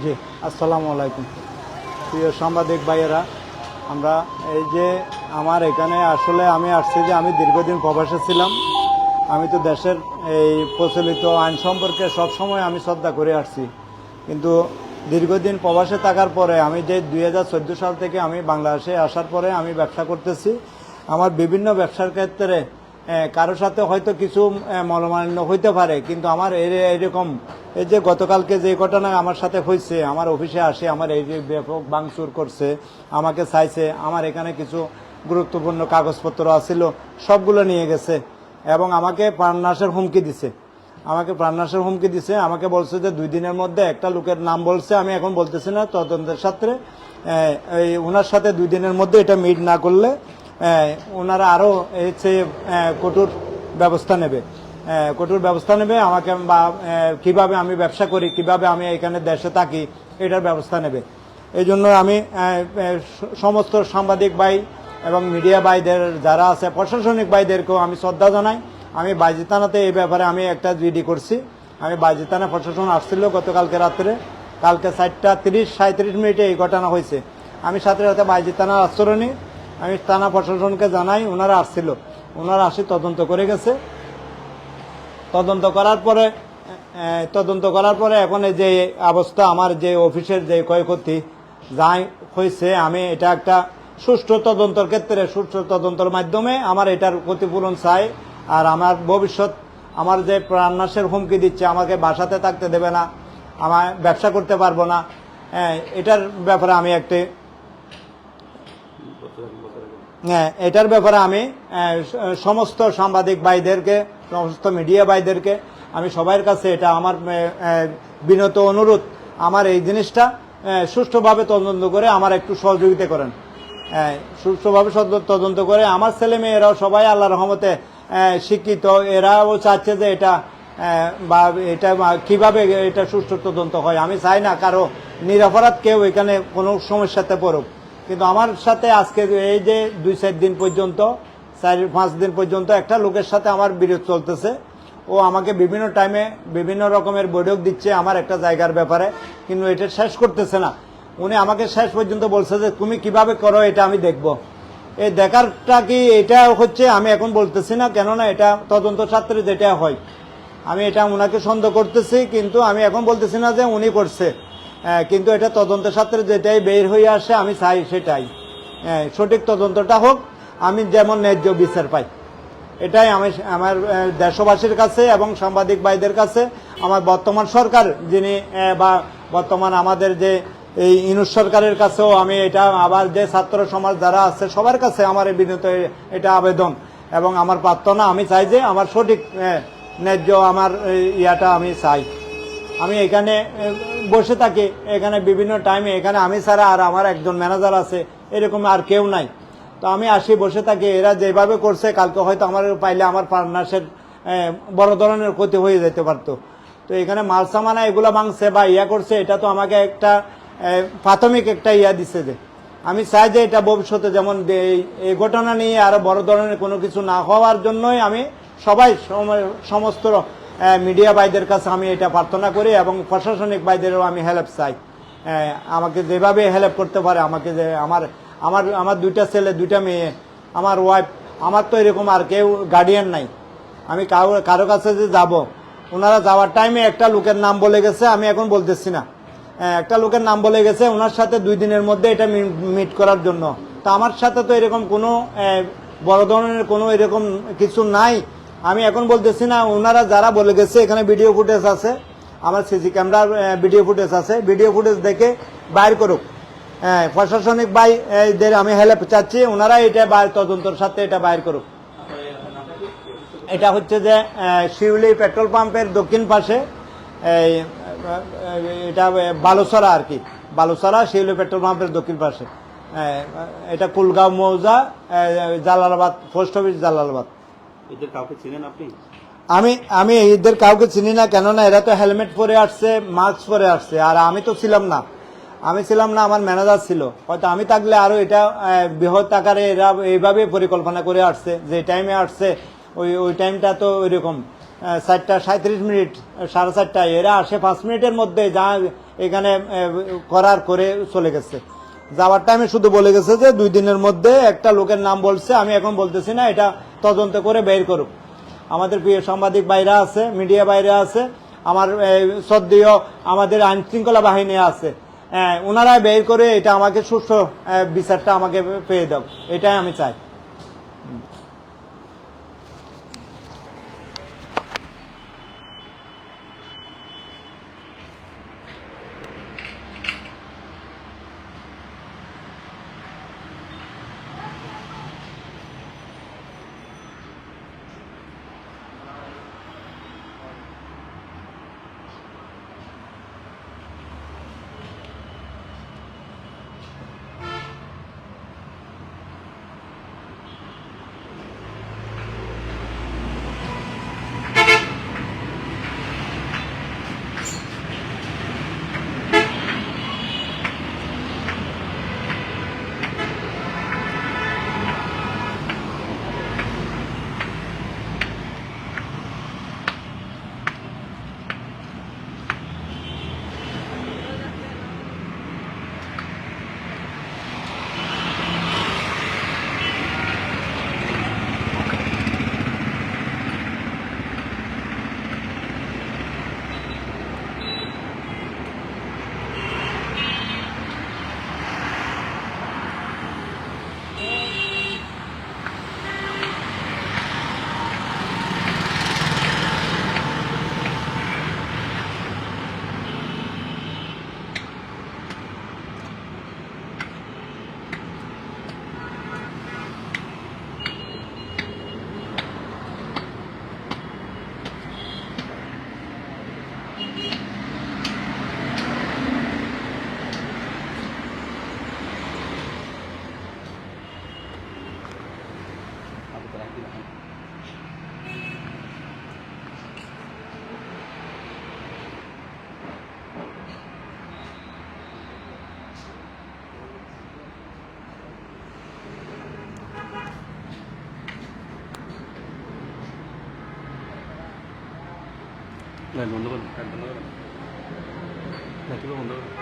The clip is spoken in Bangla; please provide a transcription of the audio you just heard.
জি, আসসালামু আলাইকুম। প্রিয় সাংবাদিক ভাইয়েরা, আমরা এই যে আমার এখানে আসলে আমি আসছি যে আমি দীর্ঘদিন প্রবাসে ছিলাম। আমি তো দেশের এই প্রচলিত আইন সম্পর্কে সবসময় আমি শ্রদ্ধা করে আসছি। কিন্তু দীর্ঘদিন প্রবাসে থাকার পরে আমি যে দুই হাজার চোদ্দ সাল থেকে আমি বাংলাদেশে আসার পরে আমি ব্যবসা করতেছি। আমার বিভিন্ন ব্যবসার ক্ষেত্রে কারোর সাথে হয়তো কিছু আহ, মনোমালিন্য হইতে পারে কিন্তু আমার এর- এরকম এই যে গতকালকে যে ঘটনা আমার সাথে হয়েছে আমার অফিসে আসে আমার এই যে ব্যাপক ভাঙচুর করছে আমাকে চাইছে আমার এখানে কিছু গুরুত্বপূর্ণ কাগজপত্র আছিল সবগুলো নিয়ে গেছে এবং আমাকে প্রাণনাশের হুমকি দিছে। আমাকে প্রাণনাশের হুমকি দিছে আমাকে বলছে যে দুই দিনের মধ্যে একটা লোকের নাম বলছে আমি এখন বলতেছি না তদন্তের সাথে ওনার সাথে দুই দিনের মধ্যে এটা মিট না করলে ওনারা আরও হচ্ছে আহ, কঠোর ব্যবস্থা নেবে। কঠোর ব্যবস্থা নেবে আমাকে বা কীভাবে আমি ব্যবসা করি কীভাবে আমি এখানে দেশে থাকি এটার ব্যবস্থা নেবে। এই জন্য আমি সমস্ত সাংবাদিক ভাই এবং মিডিয়া ভাইদের যারা আছে প্রশাসনিক ভাইদেরকেও আমি শ্রদ্ধা জানাই। আমি বাইজিতানাতে এই ব্যাপারে আমি একটা জিডি করছি। আমি বাইজিতানা প্রশাসন আসছিল গতকালকে রাত্রে। কালকে চারটা তিরিশ সাঁত্রিশ মিনিটে এই ঘটনা হয়েছে। আমি সাথে সাথে বাইজিতানার আশ্রয় নিই। আমি থানা প্রশাসনকে জানাই, ওনারা আসছিল। ওনারা আসি, তদন্ত করে গেছে। তদন্ত করার পরে তদন্ত করার পরে এখন যে অবস্থা, আমার যে অফিসের যে ক্ষয়ক্ষতি যাই হয়েছে, আমি এটা একটা সুষ্ঠু তদন্তর ক্ষেত্রে, সুষ্ঠু তদন্তর মাধ্যমে আমার এটার ক্ষতিপূরণ চাই। আর আমার ভবিষ্যৎ, আমার যে প্রাণনাশের হুমকি দিচ্ছে, আমাকে বাসাতে থাকতে দেবে না, আমার ব্যবসা করতে পারব না। এটার ব্যাপারে আমি একটি এটার ব্যাপারে আমি সমস্ত সাংবাদিক ভাইদেরকে, সমস্ত মিডিয়া ভাইদেরকে, আমি সবার কাছে এটা আমার বিনত অনুরোধ। আমার এই জিনিসটা সুষ্ঠুভাবে তদন্ত করে আমার একটু সহযোগিতা করেন। সুষ্ঠুভাবে তদন্ত করে আমার ছেলে মেয়েরাও সবাই আল্লাহ রহমতে শিক্ষিত। এরাও চাচ্ছে যে এটা বা এটা কীভাবে এটা সুষ্ঠু তদন্ত হয়। আমি চাই না কারও নিরাপরাধ কেউ এখানে কোনো সমস্যাতে পড়ুক। কিন্তু আমার সাথে আজকে এই যে দুই চার দিন পর্যন্ত, চার, পাঁচ দিন পর্যন্ত একটা লোকের সাথে আমার বিরোধ চলতেছে। ও আমাকে বিভিন্ন টাইমে বিভিন্ন রকমের বৈঠক দিচ্ছে আমার একটা জায়গার ব্যাপারে, কিন্তু এটা শেষ করতেছে না। উনি আমাকে শেষ পর্যন্ত বলছে যে, তুমি কীভাবে করো এটা আমি দেখব। এই দেখারটা কি এটা হচ্ছে আমি এখন বলতেছি না, কেননা এটা তদন্ত ছাত্রে যেটা হয়। আমি এটা ওনাকে সন্দেহ করতেছি, কিন্তু আমি এখন বলতেছি না যে উনি করছে। কিন্তু এটা তদন্তের সাথে যেটাই বের হয়ে আসে আমি চাই সেটাই। হ্যাঁ, সঠিক তদন্তটা হোক আমি যেমন ন্যায্য বিচার পাই। এটাই আমি আমার দেশবাসীর কাছে এবং সাংবাদিক ভাইদের কাছে আমার বর্তমান সরকার যিনি বা বর্তমান আমাদের যে এই ইনুস সরকারের কাছেও আমি এটা আবার যে ছাত্র সমাজ যারা আছে সবার কাছে আমার বিনীত এটা আবেদন। এবং আমার প্রার্থনা আমি চাই যে আমার সঠিক ন্যায্য আমার ইয়াটা আমি চাই। আমি এখানে বসে থাকি, এখানে বিভিন্ন টাইমে এখানে আমি ছাড়া আর আমার একজন ম্যানেজার আছে, এরকম আর কেউ নাই। তো আমি আসি, বসে থাকি, এরা যেভাবে করছে, কালকে হয়তো আমার পাইলে আমার পার্টনার্সের বড় ধরনের ক্ষতি হয়ে যেতে পারতো। তো এখানে মাল সামানা এগুলো ভাঙছে বা ইয়া করছে, এটা তো আমাকে একটা প্রাথমিক একটা ইয়া দিছে যে, আমি চাই যে এটা ভবিষ্যতে যেমন এই- ঘটনা নিয়ে আরও বড় ধরনের কোনো কিছু না হওয়ার জন্যই আমি সবাই সম- সমস্ত মিডিয়া ভাইদের কাছে আমি এটা প্রার্থনা করি এবং প্রশাসনিক ভাইদেরও আমি হেল্প চাই। আমাকে যেভাবে হেল্প করতে পারে, আমাকে যে আমার আমার আমার দুইটা ছেলে, দুইটা মেয়ে, আমার ওয়াইফ আমার তো এরকম আর কেউ গার্ডিয়ান নাই। আমি কারও কারও কাছে যে যাব, ওনারা যাওয়ার টাইমে একটা লোকের নাম বলে গেছে, আমি এখন বলতেছি না। একটা লোকের নাম বলে গেছে, ওনার সাথে দুই দিনের মধ্যে এটা মিট করার জন্য। তো আমার সাথে তো এরকম কোনো বড় ধরনের কোনো এরকম কিছু নাই। আমি এখন বলতেছি না ওনারা যারা বলে গেছে এখানে ভিডিও ফুটেজ আছে আমার সিসি ক্যামেরার ভিডিও ফুটেজ আছে। ভিডিও ফুটেজ দেখে বাইর করুক। হ্যাঁ প্রশাসনিক ভাই এদের আমি হেল্প চাচ্ছি ওনারা এটা তদন্তর সাথে এটা বাইর করুক। এটা হচ্ছে যে শিউলি পেট্রোল পাম্পের দক্ষিণ পাশে এটা বালুসরা আর কি। বালুসরা শিউলি পেট্রোল পাম্পের দক্ষিণ পাশে। আহ, এটা কুলগাঁও মৌজা জালালাবাদ পোস্ট অফিস জালালাবাদ। এদের কাউকে চেনেন আপনি? আমি আমি এদের কাউকে চিনি না কেননা এরা তো হেলমেট পরে আসছে মাস্ক পরে আসছে আর আমি তো ছিলাম না। আমি ছিলাম না আমার ম্যানেজার ছিল। হয়তো আমি থাকলে আরও এটা বৃহৎ আকারে এরা এইভাবে পরিকল্পনা করে আসছে যে টাইমে আসছে ওই ওই টাইমটা তো ওইরকম আহ, চারটা সাঁত্রিশ মিনিট সাড়ে চারটা এরা আসে পাঁচ মিনিটের মধ্যে যা এখানে করার করে চলে গেছে। যাওয়ার টাইমে শুধু বলে গেছে যে দুই দিনের মধ্যে একটা লোকের নাম বলছে আমি এখন বলতেছি না এটা তদন্ত করে বের করুক। আমাদের প্রিয় সাংবাদিক বাইরে আছে, মিডিয়া বাইরে আছে, আমার শ্রদ্ধেয় আমাদের আইন শৃঙ্খলা বাহিনী আছে। ওনারা বের করে এটা আমাকে সুস্থ বিচারটা আমাকে পেয়ে দাও এটাই আমি চাই। 네, 먼저 가자. 네, 먼저 가자. 네, 들어 먼저 가자.